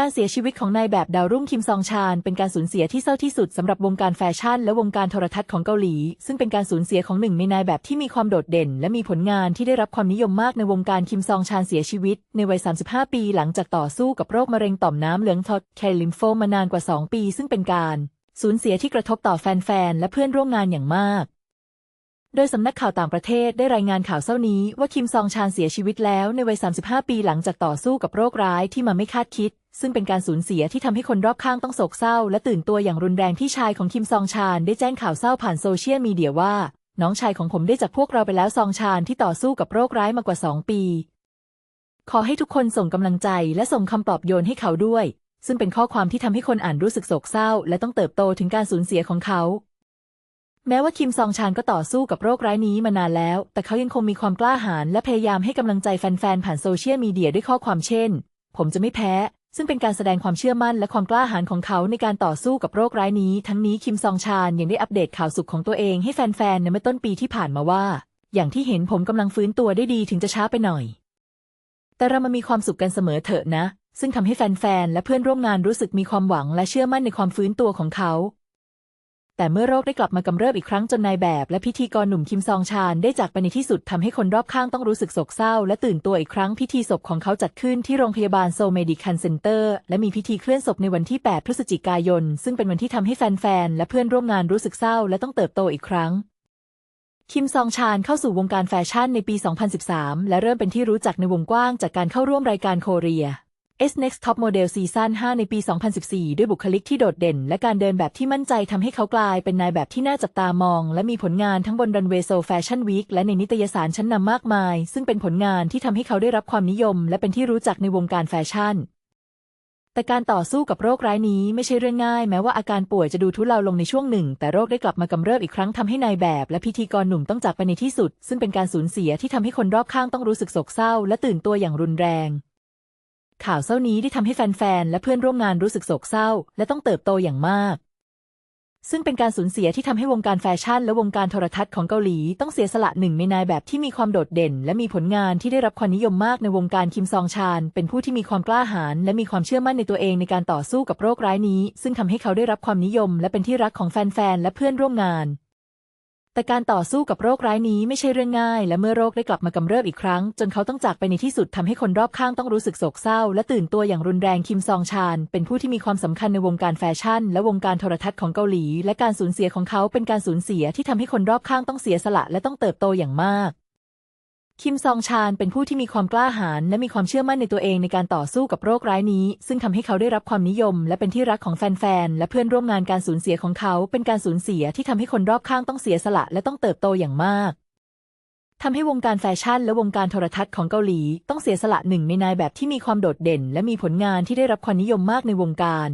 การเสียชีวิตของนายแบบดาวรุ่งคิมซองชานเป็นการสูญเสียที่เศร้าที่สุดสำหรับวงการแฟชั่นและวงการโทรทัศน์ของเกาหลี ซึ่งเป็นการสูญเสียของหนึ่งในนายแบบที่มีความโดดเด่น และมีผลงานที่ได้รับความนิยมมากในวงการคิมซองชานเสียชีวิต ในวัย 35 ปีหลังจากต่อสู้กับโรคมะเร็งต่อมน้ำเหลืองทอดแคลิมโฟมานานกว่า 2 ปี ซึ่งเป็นการสูญเสียที่กระทบต่อแฟนๆและเพื่อนร่วมงานอย่างมากโดยสำนักข่าวต่างประเทศได้รายงานข่าวเศร้านี้ว่าคิมซองชานเสียชีวิตแล้วในวัย 35 ปีหลังจากต่อสู้กับโรคร้ายที่มาไม่คาดคิด ซึ่งเป็นการสูญเสียที่ทำให้คนรอบข้างต้องโศกเศร้า และตื่นตัวอย่างรุนแรงที่ชายของคิมซองชานได้แจ้งข่าวเศร้าผ่านโซเชียลมีเดียว่า น้องชายของผมได้จากพวกเราไปแล้วซองชานที่ต่อสู้กับโรคร้ายมากว่า 2 ปี ขอให้ทุกคนส่งกำลังใจและส่งคำปลอบโยนให้เขาด้วย ซึ่งเป็นข้อความที่ทำให้คนอ่านรู้สึกโศกเศร้า และต้องเติบโตถึงการสูญเสียของเขา แม้ว่าคิมซองชานก็ต่อสู้กับโรคร้ายนี้มานานแล้ว แต่เขายังคงมีความกล้าหาญและพยายามให้กำลังใจแฟนๆผ่านโซเชียลมีเดียด้วยข้อความเช่น ผมจะไม่แพ้ ซึ่งเป็นการแสดงความเชื่อมั่นและความกล้าหาญของเขาในการต่อสู้กับโรคร้ายนี้ ทั้งนี้คิมซองชานยังได้อัปเดตข่าวสุขของตัวเองให้แฟนๆในเมื่อต้นปีที่ผ่านมาว่า อย่างที่เห็นผมกำลังฟื้นตัวได้ดีถึงจะช้าไปหน่อย แต่เรามามีความสุขกันเสมอเถอะนะ ซึ่งทำให้แฟนๆและเพื่อนร่วมงานรู้สึกมีความหวังและเชื่อมั่นในความฟื้นตัวของเขา แต่เมื่อโรคได้กลับมากำเริบอีกครั้งจนนายแบบ และพิธีกรหนุ่มคิมซองชานได้จากไปในที่สุดทำให้คนรอบข้างต้องรู้สึกโศกเศร้า และตื่นตัวอีกครั้งพิธีศพของเขาจัดขึ้นที่โรงพยาบาลโซเมดิคันเซ็นเตอร์และมีพิธีเคลื่อนศพในวันที่ 8 พฤศจิกายน ซึ่งเป็นวันที่ทำให้แฟนๆและเพื่อนร่วมงานรู้สึกเศร้า และต้องเติบโตอีกครั้งคิมซองชานเข้าสู่วงการแฟชั่นในปี 2013 และเริ่มเป็นที่รู้จักในวงกว้างจากการเข้าร่วมรายการโคเรีย S Next Top Model ซีซั่น5ในปี 2014 ด้วยบุคลิกที่โดดเด่น และการเดินแบบที่มั่นใจทำให้เขากลายเป็นนายแบบที่น่าจับตามอง และมีผลงานทั้งบนรันเวย์โซแฟชั่นวีคและในนิตยสารชั้นนำมากมาย ซึ่งเป็นผลงานที่ทำให้เขาได้รับความนิยม และเป็นที่รู้จักในวงการแฟชั่น แต่การต่อสู้กับโรคร้ายนี้ไม่ใช่เรื่องง่าย แม้ว่าอาการป่วยจะดูทุเลาลงในช่วงหนึ่ง แต่โรคได้กลับมากำเริบอีกครั้งทำให้นายแบบ และพิธีกรหนุ่มต้องจากไปในที่สุด ซึ่งเป็นการสูญเสียที่ทำให้คนรอบข้างต้องรู้สึกโศกเศร้า และตื่นตัวอย่างรุนแรง ข่าวเศร้านี้ได้ทำให้แฟนๆ และเพื่อนร่วมงานรู้สึกโศกเศร้า และต้องเติบโตอย่างมาก ซึ่งเป็นการสูญเสียที่ทำให้วงการแฟชั่น และวงการโทรทัศน์ของเกาหลีต้องเสียสละหนึ่งในนายแบบที่มีความโดดเด่น และมีผลงานที่ได้รับความนิยมมากในวงการคิมซองชาน เป็นผู้ที่มีความกล้าหาญและมีความเชื่อมั่นในตัวเองในการต่อสู้กับโรคร้ายนี้ ซึ่งทำให้เขาได้รับความนิยม และเป็นที่รักของแฟนๆ และเพื่อนร่วมงาน แต่การต่อสู้กับโรคร้ายนี้ไม่ใช่เรื่องง่าย และเมื่อโรคได้กลับมากำเริบอีกครั้ง จนเขาต้องจากไปในที่สุดทำให้คนรอบข้างต้องรู้สึกโศกเศร้า และตื่นตัวอย่างรุนแรงคิมซองชาน เป็นผู้ที่มีความสำคัญในวงการแฟชั่น และวงการโทรทัศน์ของเกาหลี และการสูญเสียของเขาเป็นการสูญเสียที่ทำให้คนรอบข้างต้องเสียสละและต้องเติบโตอย่างมาก คิมซองชานเป็นผู้ที่มีความกล้าหาญและมีความเชื่อมั่นในตัวเองในการต่อสู้กับโรคร้ายนี้ ซึ่งทำให้เขาได้รับความนิยม และเป็นที่รักของแฟนๆ และเพื่อนร่วมงานการสูญเสียของเขา เป็นการสูญเสียที่ทำให้คนรอบข้างต้องเสียสละและต้องเติบโตอย่างมากทำให้วงการแฟชั่นและวงการโทรทัศน์ของเกาหลี ต้องเสียสละหนึ่งในนายแบบที่มีความโดดเด่น และมีผลงานที่ได้รับความนิยมมากในวงการ